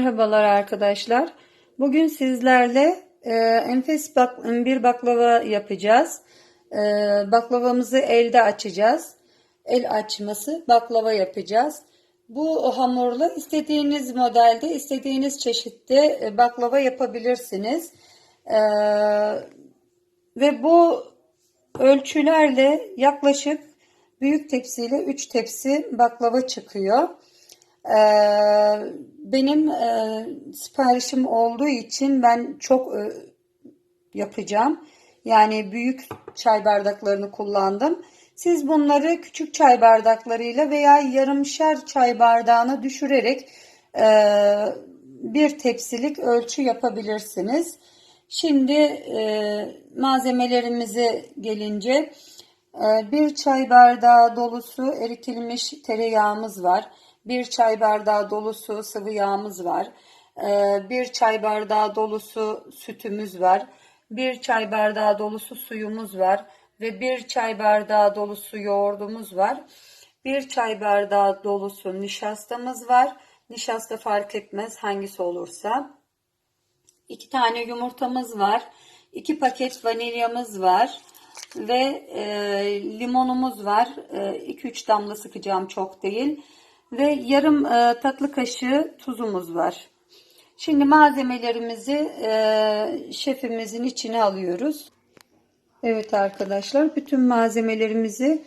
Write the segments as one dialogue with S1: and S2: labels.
S1: Merhabalar arkadaşlar. Bugün sizlerle e, enfes bak bir baklava yapacağız. E, baklavamızı elde açacağız. El açması baklava yapacağız. Bu hamurla istediğiniz modelde, istediğiniz çeşitte e, baklava yapabilirsiniz. E, ve bu ölçülerle yaklaşık büyük tepsiyle 3 tepsi baklava çıkıyor. Ee, benim e, siparişim olduğu için ben çok e, yapacağım. Yani büyük çay bardaklarını kullandım. Siz bunları küçük çay bardaklarıyla veya yarımşar çay bardağına düşürerek e, bir tepsilik ölçü yapabilirsiniz. Şimdi e, malzemelerimize gelince e, bir çay bardağı dolusu eritilmiş tereyağımız var. Bir çay bardağı dolusu sıvı yağımız var. Ee, bir çay bardağı dolusu sütümüz var. Bir çay bardağı dolusu suyumuz var. Ve bir çay bardağı dolusu yoğurdumuz var. Bir çay bardağı dolusu nişastamız var. Nişasta fark etmez hangisi olursa. İki tane yumurtamız var. İki paket vanilyamız var. Ve e, limonumuz var. 2-3 e, damla sıkacağım çok değil ve yarım e, tatlı kaşığı tuzumuz var. Şimdi malzemelerimizi e, şefimizin içine alıyoruz. Evet arkadaşlar bütün malzemelerimizi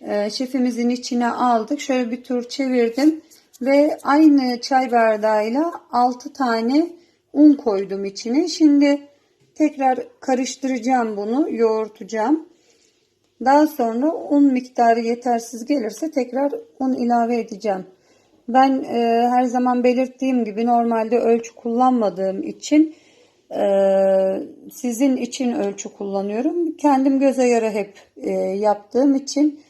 S1: e, şefimizin içine aldık. Şöyle bir tur çevirdim ve aynı çay bardağıyla 6 tane un koydum içine. Şimdi tekrar karıştıracağım bunu, yoğurtacağım. Daha sonra un miktarı yetersiz gelirse tekrar un ilave edeceğim. Ben e, her zaman belirttiğim gibi normalde ölçü kullanmadığım için e, sizin için ölçü kullanıyorum. Kendim göz ayarı hep e, yaptığım için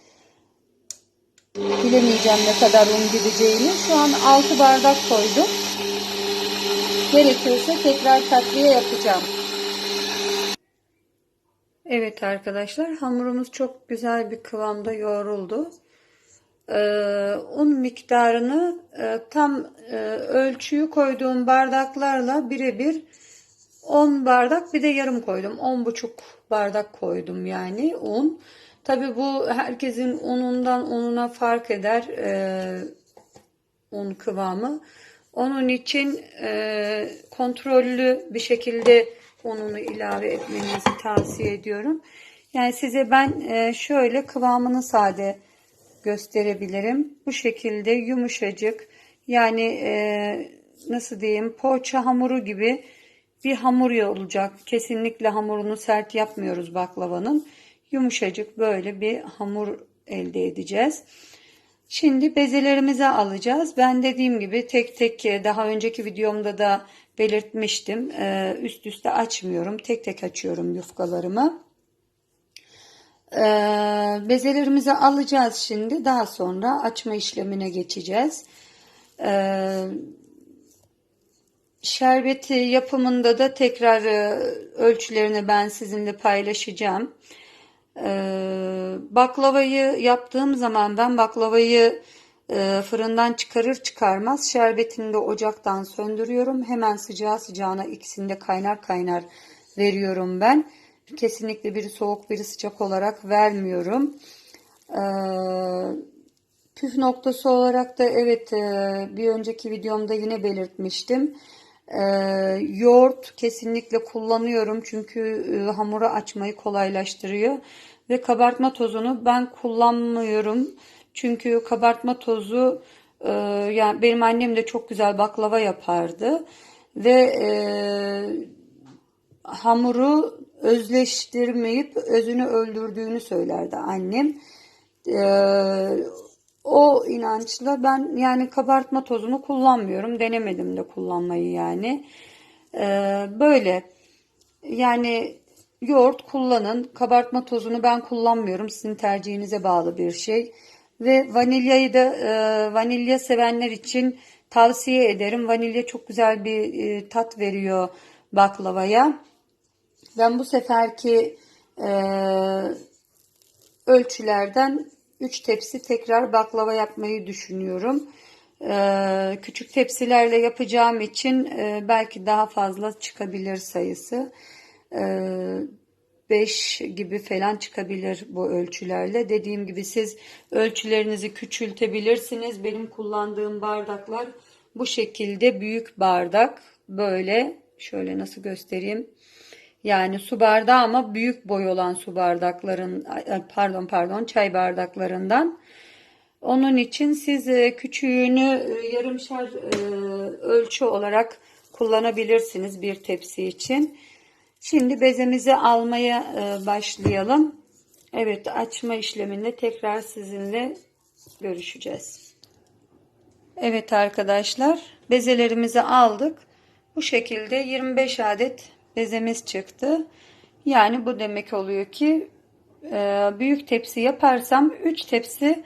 S1: bilemeyeceğim ne kadar un gideceğini. Şu an 6 bardak koydum. Gerekirse tekrar takviye yapacağım. Evet arkadaşlar hamurumuz çok güzel bir kıvamda yoğruldu. Ee, un miktarını e, tam e, ölçüyü koyduğum bardaklarla birebir 10 bardak bir de yarım koydum. 10,5 bardak koydum yani un. Tabi bu herkesin unundan ununa fark eder e, un kıvamı. Onun için kontrollü bir şekilde ununu ilave etmenizi tavsiye ediyorum. Yani size ben e, şöyle kıvamını sade gösterebilirim. Bu şekilde yumuşacık yani e, nasıl diyeyim poğaça hamuru gibi bir hamur olacak. Kesinlikle hamurunu sert yapmıyoruz baklavanın. Yumuşacık böyle bir hamur elde edeceğiz. Şimdi bezelerimizi alacağız. Ben dediğim gibi tek tek e, daha önceki videomda da belirtmiştim. E, üst üste açmıyorum. Tek tek açıyorum yufkalarımı. E, bezelerimizi alacağız şimdi. Daha sonra açma işlemine geçeceğiz. Şerbeti yapımında da tekrar ölçülerini ben sizinle paylaşacağım. Baklavayı yaptığım zaman ben baklavayı e, fırından çıkarır çıkarmaz şerbetini de ocaktan söndürüyorum. Hemen sıcağı sıcağına ikisini de kaynar kaynar veriyorum ben. Kesinlikle biri soğuk biri sıcak olarak vermiyorum. E, püf noktası olarak da evet e, bir önceki videomda yine belirtmiştim. E, yoğurt kesinlikle kullanıyorum çünkü e, hamuru açmayı kolaylaştırıyor. Ve kabartma tozunu ben kullanmıyorum. Çünkü kabartma tozu e, yani benim annem de çok güzel baklava yapardı ve e, hamuru özleştirmeyip özünü öldürdüğünü söylerdi annem. E, o inançla ben yani kabartma tozunu kullanmıyorum. Denemedim de kullanmayı yani. E, böyle yani yoğurt kullanın. Kabartma tozunu ben kullanmıyorum. Sizin tercihinize bağlı bir şey. Ve vanilyayı da e, vanilya sevenler için tavsiye ederim. Vanilya çok güzel bir e, tat veriyor baklavaya. Ben bu seferki e, ölçülerden 3 tepsi tekrar baklava yapmayı düşünüyorum. Ee, küçük tepsilerle yapacağım için e, belki daha fazla çıkabilir sayısı. Ee, 5 gibi falan çıkabilir bu ölçülerle. Dediğim gibi siz ölçülerinizi küçültebilirsiniz. Benim kullandığım bardaklar bu şekilde büyük bardak. Böyle şöyle nasıl göstereyim. Yani su bardağı ama büyük boy olan su bardakların pardon pardon çay bardaklarından. Onun için siz e, küçüğünü e, yarımşar e, ölçü olarak kullanabilirsiniz bir tepsi için. Şimdi bezemizi almaya e, başlayalım. Evet açma işleminde tekrar sizinle görüşeceğiz. Evet arkadaşlar bezelerimizi aldık. Bu şekilde 25 adet bezemiz çıktı. Yani bu demek oluyor ki e, büyük tepsi yaparsam 3 tepsi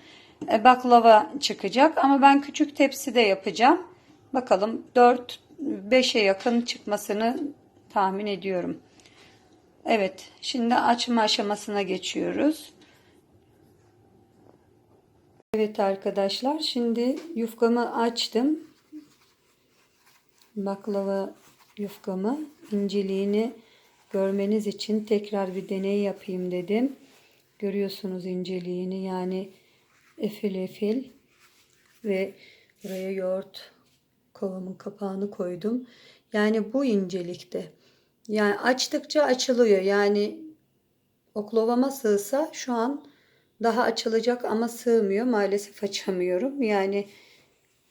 S1: e, baklava çıkacak. Ama ben küçük tepsi de yapacağım. Bakalım 4-5'e yakın çıkmasını tahmin ediyorum. Evet şimdi açma aşamasına geçiyoruz. Evet arkadaşlar şimdi yufkamı açtım. Baklava yufkamı inceliğini görmeniz için tekrar bir deney yapayım dedim. Görüyorsunuz inceliğini yani efil efil ve buraya yoğurt kovamın kapağını koydum. Yani bu incelikte. Yani açtıkça açılıyor. Yani oklavama sığsa şu an daha açılacak ama sığmıyor. Maalesef açamıyorum. Yani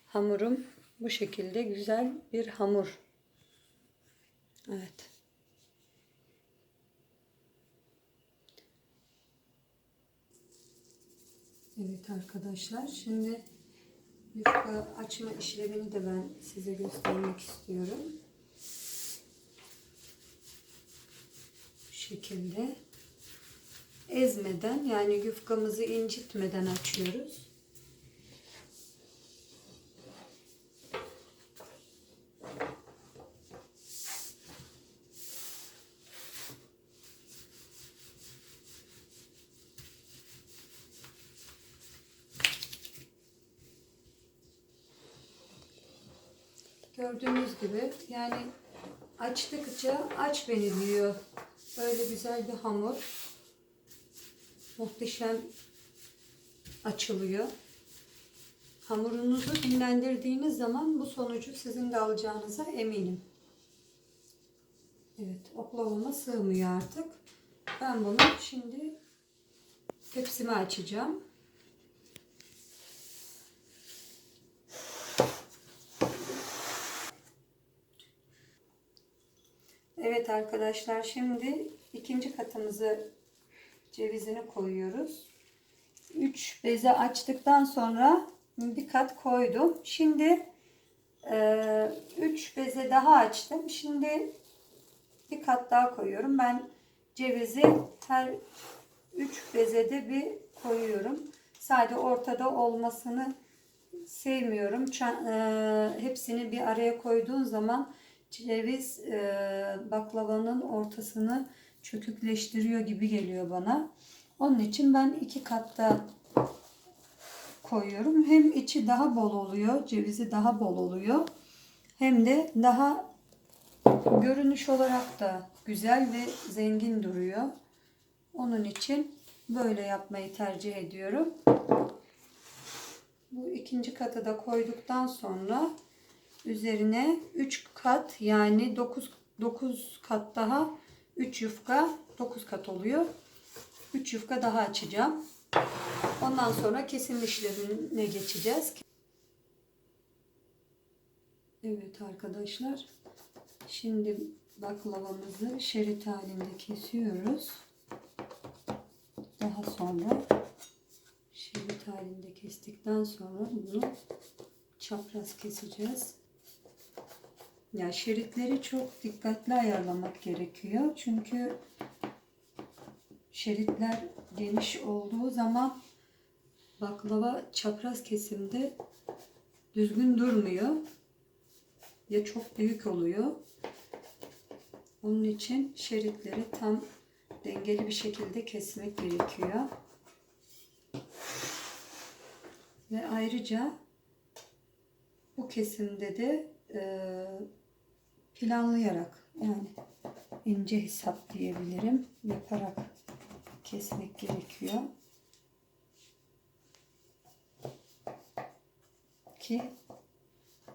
S1: hamurum bu şekilde güzel bir hamur. Evet. Evet arkadaşlar şimdi yufka açma işlemini de ben size göstermek istiyorum. Şekilde ezmeden yani yufkamızı incitmeden açıyoruz. Gördüğünüz gibi yani açtıkça aç beni diyor. Böyle güzel bir hamur. Muhteşem açılıyor. Hamurunuzu dinlendirdiğiniz zaman bu sonucu sizin de alacağınıza eminim. Evet oklavama sığmıyor artık. Ben bunu şimdi tepsime açacağım. Evet arkadaşlar şimdi ikinci katımızı cevizini koyuyoruz. 3 beze açtıktan sonra bir kat koydum. Şimdi 3 beze daha açtım. Şimdi bir kat daha koyuyorum. Ben cevizi her 3 bezede bir koyuyorum. Sadece ortada olmasını sevmiyorum. Hepsini bir araya koyduğun zaman ceviz baklavanın ortasını çökükleştiriyor gibi geliyor bana. Onun için ben iki katta koyuyorum. Hem içi daha bol oluyor, cevizi daha bol oluyor. Hem de daha görünüş olarak da güzel ve zengin duruyor. Onun için böyle yapmayı tercih ediyorum. Bu ikinci katı da koyduktan sonra üzerine 3 kat yani 9 9 kat daha 3 yufka 9 kat oluyor. 3 yufka daha açacağım. Ondan sonra kesim işlemine geçeceğiz. Evet arkadaşlar. Şimdi baklavamızı şerit halinde kesiyoruz. Daha sonra şerit halinde kestikten sonra bunu çapraz keseceğiz. Ya şeritleri çok dikkatli ayarlamak gerekiyor. Çünkü şeritler geniş olduğu zaman baklava çapraz kesimde düzgün durmuyor. Ya çok büyük oluyor. Onun için şeritleri tam dengeli bir şekilde kesmek gerekiyor. Ve ayrıca bu kesimde de e, planlayarak yani ince hesap diyebilirim yaparak kesmek gerekiyor ki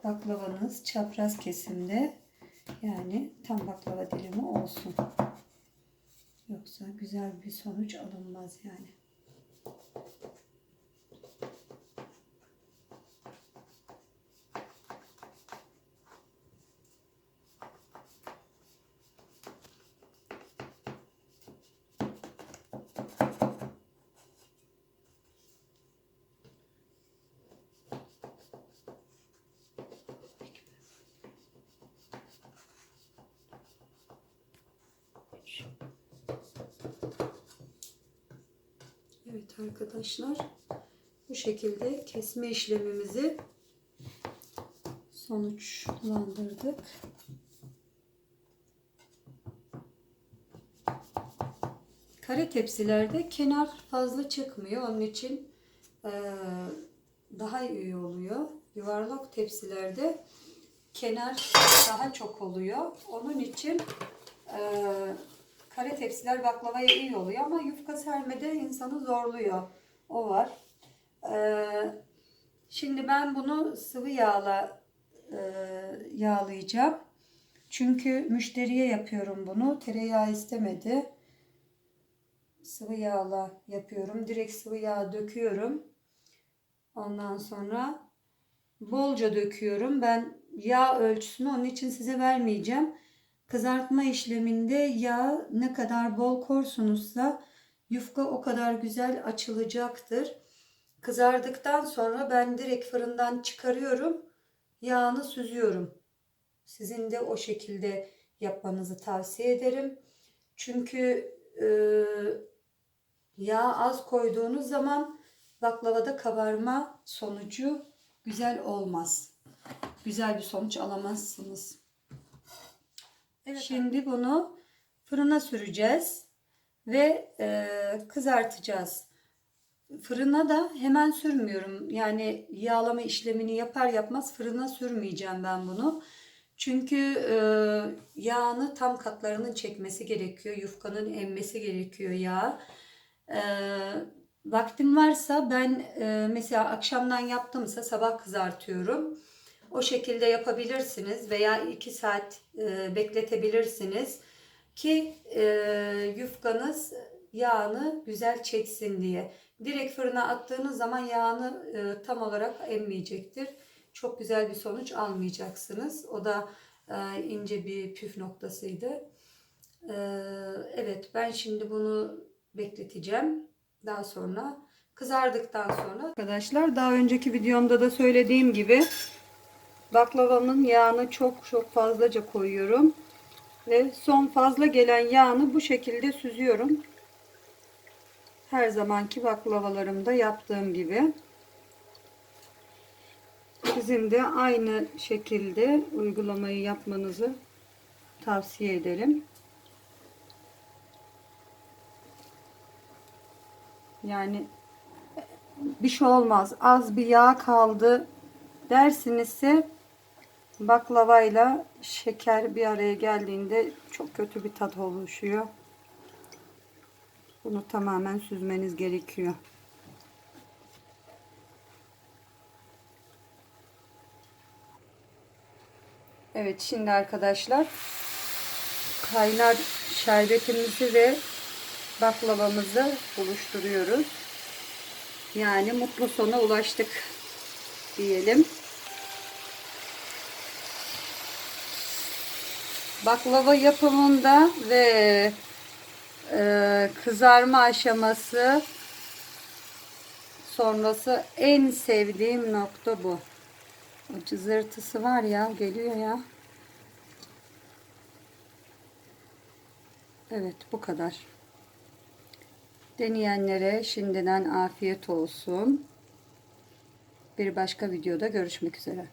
S1: baklavanız çapraz kesimde yani tam baklava dilimi olsun. Yoksa güzel bir sonuç alınmaz yani. Evet arkadaşlar bu şekilde kesme işlemimizi sonuçlandırdık. Kare tepsilerde kenar fazla çıkmıyor. Onun için eee, daha iyi oluyor. Yuvarlak tepsilerde kenar daha çok oluyor. Onun için eee, kare tepsiler baklavaya iyi oluyor ama yufka sermede insanı zorluyor. O var. Eee, şimdi ben bunu sıvı yağla eee, yağlayacağım. Çünkü müşteriye yapıyorum bunu. Tereyağı istemedi. Sıvı yağla yapıyorum. Direkt sıvı yağ döküyorum. Ondan sonra bolca döküyorum. Ben yağ ölçüsünü onun için size vermeyeceğim. Kızartma işleminde yağ ne kadar bol korsunuzsa yufka o kadar güzel açılacaktır. Kızardıktan sonra ben direkt fırından çıkarıyorum. Yağını süzüyorum. Sizin de o şekilde yapmanızı tavsiye ederim. Çünkü e, yağ az koyduğunuz zaman baklavada kabarma sonucu güzel olmaz. Güzel bir sonuç alamazsınız.
S2: Evet,
S1: Şimdi bunu fırına süreceğiz ve e, kızartacağız. Fırına da hemen sürmüyorum. Yani yağlama işlemini yapar yapmaz fırına sürmeyeceğim ben bunu. Çünkü e, yağını tam katlarının çekmesi gerekiyor. Yufkanın emmesi gerekiyor yağ. E, vaktim varsa ben e, mesela akşamdan yaptımsa sabah kızartıyorum. O şekilde yapabilirsiniz veya 2 saat e, bekletebilirsiniz ki e, yufkanız yağını güzel çeksin diye. Direkt fırına attığınız zaman yağını e, tam olarak emmeyecektir. Çok güzel bir sonuç almayacaksınız. O da e, ince bir püf noktasıydı. E, evet ben şimdi bunu bekleteceğim. Daha sonra kızardıktan sonra arkadaşlar daha önceki videomda da söylediğim gibi baklavamın yağını çok çok fazlaca koyuyorum. Ve son fazla gelen yağını bu şekilde süzüyorum. Her zamanki baklavalarımda yaptığım gibi. Sizin de aynı şekilde uygulamayı yapmanızı tavsiye ederim. Yani bir şey olmaz. Az bir yağ kaldı dersinizse baklavayla şeker bir araya geldiğinde çok kötü bir tat oluşuyor. Bunu tamamen süzmeniz gerekiyor. Evet şimdi arkadaşlar kaynar şerbetimizi ve baklavamızı buluşturuyoruz. Yani mutlu sona ulaştık diyelim. Baklava yapımında ve e, kızarma aşaması sonrası en sevdiğim nokta bu. O cızırtısı var ya geliyor ya. Evet bu kadar. Deneyenlere şimdiden afiyet olsun. Bir başka videoda görüşmek üzere.